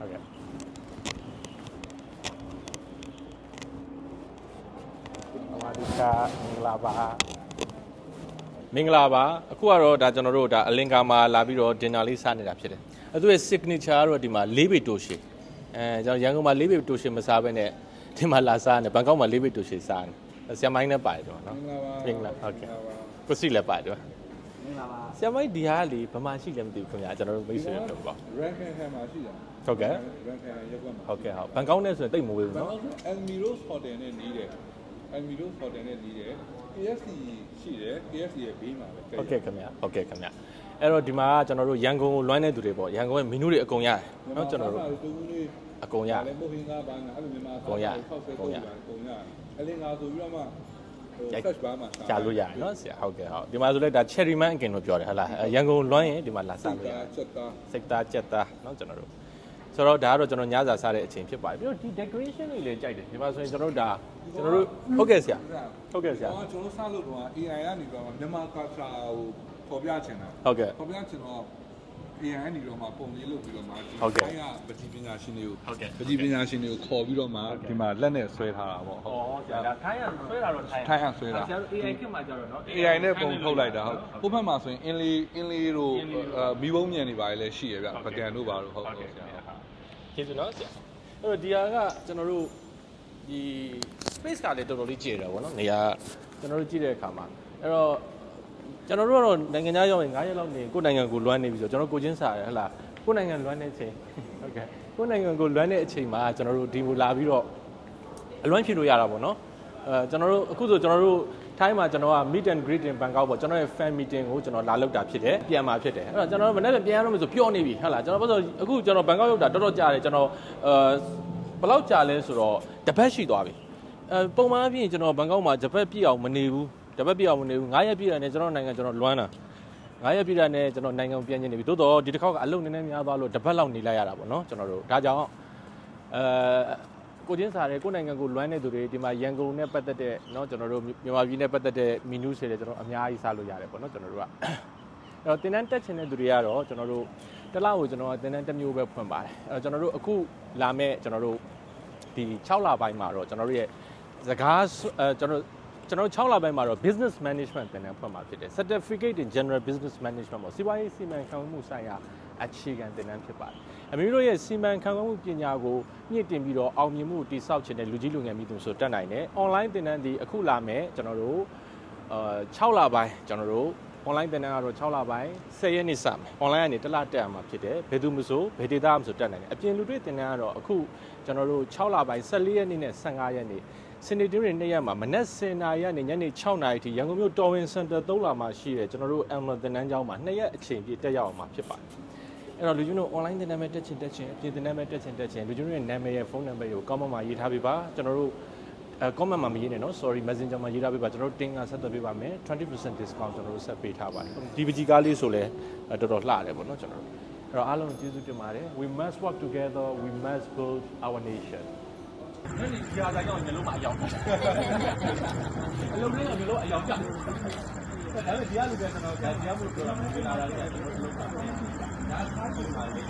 ဟုတ်ကဲ့အမဒီကာမင်္ဂလာပါမင်္ဂလာပါအခုကတော့ဒါကျွန်တော်တို့ဒါအလင်ကာမှာလာပြီးတော့ဒင်နာလေးစားနေတာဖြစ်တယ်အဲသူရဲ့ signature ကတော့ဒီမှာ၄ဘိတ်တိုရှေအဲကျွန်တော်ရန်ကုန်မှာ၄ဘိတ်တိုရှေမစားဘဲနဲ့ဒီမှာလာစားနေဘန်ကောက်မှာ၄ဘိတ်တိုရှေစားနေဆရာမိုင်းနဲ့ပါတယ်တော့နော်မင်္ဂလာပါမင်္ဂလာဟုတ်ကဲ့ကိုစီလည်းပါတယ်တော့မ င်္ဂလာပါဆရာမိုင်းဒီဟာလေဗမာရှိလည်းမသိဘူးခင်ဗျာကျွန်တော်တို့မိတ်ဆွေတွေပေါ့ rent can ထဲမှာရှိတာဟုတ်ကဲ့ rent can ရက်ကွက်မှာဟုတ်ကဲ့ဟုတ်ဘန်ကောက်နဲ့ဆိုရင်တိတ်မဝေးဘူးဘာနော်လို့လဲ Elmiros Hotel နဲ့နီးတယ် Elmiros Hotel နဲ့နီးတယ် KFC ရှိတယ် KFC ရဲ့ဘေးမှာပဲဟုတ်ကဲ့ခင်ဗျာဟုတ်ကဲ့ခင်ဗျာအဲ့တော့ဒီမှာကကျွန်တော်တို့ရန်ကုန်ကိုလွမ်းတဲ့သူတွေပေါ့ရန်ကုန်ရဲ့မီနူတွေအကုန်ရတယ်နော်ကျွန်တော်တို့တူတူလေးအကုန်ရလည်းမဟုတ်ဟင်းကားဘာညာအဲ့လိုမြန်မာကုန်ရဆောက်ဆဲကုန်ကုန်ရရကုန်ရအလင်းငါဆိုပြီးတော့မှဟို ရိုက် search bar မှာရှာလို့ရတယ်နော်ဆရာဟုတ်ကဲ့ဟုတ်ဒီမှာဆိုလဲဒါ cherry man အကင်လို့ပြောတယ်ဟုတ်လားအဲ့ရန်ကုန်လွမ်းရင်ဒီမှာလာစားလို့ရတယ်ချက်သားစိတ်သားကြက်သားနော်ကျွန်တော်တို့ဆိုတော့ဒါကတော့ကျွန်တော်ညစာစားတဲ့အချိန်ဖြစ်ပါတယ်ပြီးတော့ဒီ decoration တွေလည်းကြိုက်တယ်ဒီမှာဆိုရင်ကျွန်တော်တို့ဒါကျွန်တော်တို့ဟုတ်ကဲ့ဆရာဟုတ်ကဲ့ဆရာကျွန်တော်တို့စလို့တော့ AI ကနေတော့မြန်မာ culture ကိုပေါ်ပြချင်တာဟုတ်ကဲ့ပေါ်ပြချင်တော့ AI နေတော့မှပုံလေးလုပ်ပြီးတော့မှဒီဟုတ်ကဲ့ဘက်ကပတိပညာရှင်တွေကိုဟုတ်ကဲ့ပတိပညာရှင်တွေကိုခေါ်ပြီးတော့မှဒီမှာလက်နဲ့ဆွဲထားတာပေါ့ဟုတ်ဩဆရာဒါထိုင်းရဆွဲတာတော့ထိုင်းထိုင်းရဆွဲတာဆရာတို့ AI ခက်မှာကြတော့နော် AI နဲ့ပုံထုတ်လိုက်တာဟုတ်ဟိုဘက်မှာဆိုရင်အင်းလေးအင်းလေးတို့အဲမီးဘုံမြန်နေပါလေလည်းရှိရဗျပကံတို့ပါတို့ဟုတ်ဟုတ်ကဲ့ကဲ့ဆရာကျေးဇူးနော်ဆရာအဲ့တော့ဒီဟာကကျွန်တော်တို့ဒီ space ကလည်းတော်တော်လေးကြည့်ရတာဗောနော်နေရာကျွန်တော်တို့ကြည့်တဲ့အခါမှာအဲ့တော့ ကျွန်တော်တို့ကတော့နိုင်ငံခြားရောက်ရင်9ရက်လောက်နေကိုယ့်နိုင်ငံကိုလွမ်းနေပြီဆိုတော့ကျွန်တော်ကိုချင်းစားရဟလာကိုယ့်နိုင်ငံလွမ်းတဲ့အချိန်ဟုတ်ကဲ့ကိုယ့်နိုင်ငံကိုလွမ်းတဲ့အချိန်မှာကျွန်တော်တို့ဒီမူလာပြီးတော့အလွမ်းဖြစ်လို့ရတာဗောနော်အဲကျွန်တော်တို့အခုဆိုကျွန်တော်တို့ထိုင်းမှာကျွန်တော်က meet and greet in Bangkok ပေါ့ကျွန်တော်ရဲ့ fan meeting ကိုကျွန်တော်လာလုပ်တာဖြစ်တယ်ပြန်มาဖြစ်တယ်အဲ့တော့ကျွန်တော်မနေ့ကပြန်ရတော့မယ်ဆိုပျော့နေပြီဟုတ်လားကျွန်တော်ဘာလို့အခုကျွန်တော်ဘန်ကောက်ရောက်တာတော်တော်ကြာတယ်ကျွန်တော်အဲဘယ်လောက်ကြာလဲဆိုတော့တစ်ပတ်ရှိသွားပြီအဲပုံမှန်အပြင်ကျွန်တော်ဘန်ကောက်မှာတစ်ပတ်ပြည့်အောင်မနေဘူး တစ်ပတ်ပြည့်အောင်မနေဘူး9ရက်ပြည့်တယ်နဲ့ကျွန်တော်နိုင်ငံကျွန်တော်လွမ်းတာ9ရက်ပြည့်တယ်နဲ့ကျွန်တော်နိုင်ငံကိုပြန်ကျင်နေပြီတိုးတော့ဒီတစ်ခေါက်ကအလုပ်နည်းနည်းများသွားလို့တစ်ပတ်လောက်နေလိုက်ရတာပေါ့နော်ကျွန်တော်တို့ဒါကြောင့်အဲကိုချင်းစားတယ်ကိုယ့်နိုင်ငံကိုလွမ်းတဲ့သူတွေဒီမှာရန်ကုန်နဲ့ပတ်သက်တဲ့เนาะကျွန်တော်တို့မြန်မာပြည်နဲ့ပတ်သက်တဲ့မီနူးတွေလည်းကျွန်တော်အများကြီးစားလို့ရတယ်ပေါ့နော်ကျွန်တော်တို့က အဲ့တော့တင်တန်းတက်ချင်တဲ့သူတွေကတော့ကျွန်တော်တို့တစ်လောက်ကိုကျွန်တော်ကတင်တန်းတစ်မျိုးပဲဖွင့်ပါတယ်အဲ့တော့ကျွန်တော်တို့အခုလာမဲ့ကျွန်တော်တို့ဒီ6လပိုင်းမှာတော့ကျွန်တော်တို့ရဲ့စကားဆွအဲကျွန်တော် ကျွန်တော်6လပိုင်းမှာတော့ business management တင်တန်းဖွင့်မှာဖြစ်တယ် certificate in general business management ပေါ့စီးပွားရေးစီမံခန့်ခွဲမှုဆိုင်ရာအခြေခံတင်တန်းဖြစ်ပါတယ်အမေတို့ရဲ့စီမံခန့်ခွဲမှုပညာကိုမြင့်တင်ပြီးတော့အောင်မြင်မှုတည်ဆောက်ခြင်းတဲ့လူကြီးလူငယ်မိသူဆိုတက်နိုင်တယ် online တင်တန်းဒီအခုလာမဲ့ကျွန်တော်တို့အာ6လပိုင်းကျွန်တော်တို့ online သင်တန်းကတော့6လပိုင်း10ရက်နေ့စမယ် online ကနေတစ်လတက်ရမှာဖြစ်တယ်ဘယ်သူမှဆိုဘယ်ဒေတာမှဆိုတက်နိုင်တယ်အပြင်လူတွေသင်တန်းကတော့အခုကျွန်တော်တို့6လပိုင်း14ရက်နေ့နဲ့15ရက်နေ့စနေတူတွေနေ့ရက်မှာမနက်10:00နာရီကနေညနေ6:00နာရီထိရန်ကုန်မြို့တော်ဝင်စင်တာ3လာမှာရှိတယ်ကျွန်တော်တို့ Amla သင်တန်းကျောင်းမှာ2ရက်အချိန်ပြည့်တက်ရောက်အောင်မှာဖြစ်ပါတယ်အဲ့တော့လူကြီးတို့ online သင်တန်းပဲတက်ချင်တက်ချင်အပြင်သင်တန်းပဲတက်ချင်တက်ချင်လူကြီးတို့ရဲ့နာမည်ရဲ့ဖုန်းနံပါတ်ကို comment မှာရေးထားပေးပါကျွန်တော်တို့အဲ comment မှာမရေးနဲ့နော် sorry messenger မှာရေးထားပေးပါကျွန်တော်တို့တင်ကဆက်သွယ်ပေးပါမယ်20% discount ကျွန်တော်တို့ဆက်ပေးထားပါတယ်ဒီပကြီးကားလေးဆိုလဲအဲတော်တော်လှတယ်ပေါ့နော်ကျွန်တော်တို့အဲ့တော့အားလုံးကျေးဇူးတင်ပါတယ် we must work together we must build our nation ဒီကြာတာကြောင့်မျိုးလုံးမအယောင်အလုံးလေးကမျိုးလုံးအယောင်ကြတယ်ဒါပေမဲ့ဒီကလူကကျွန်တော်ဒီကမှုပြောတာမပြောတာလည်းကျွန်တော်တို့လုပ်တာဒါသားချင်ပါလေ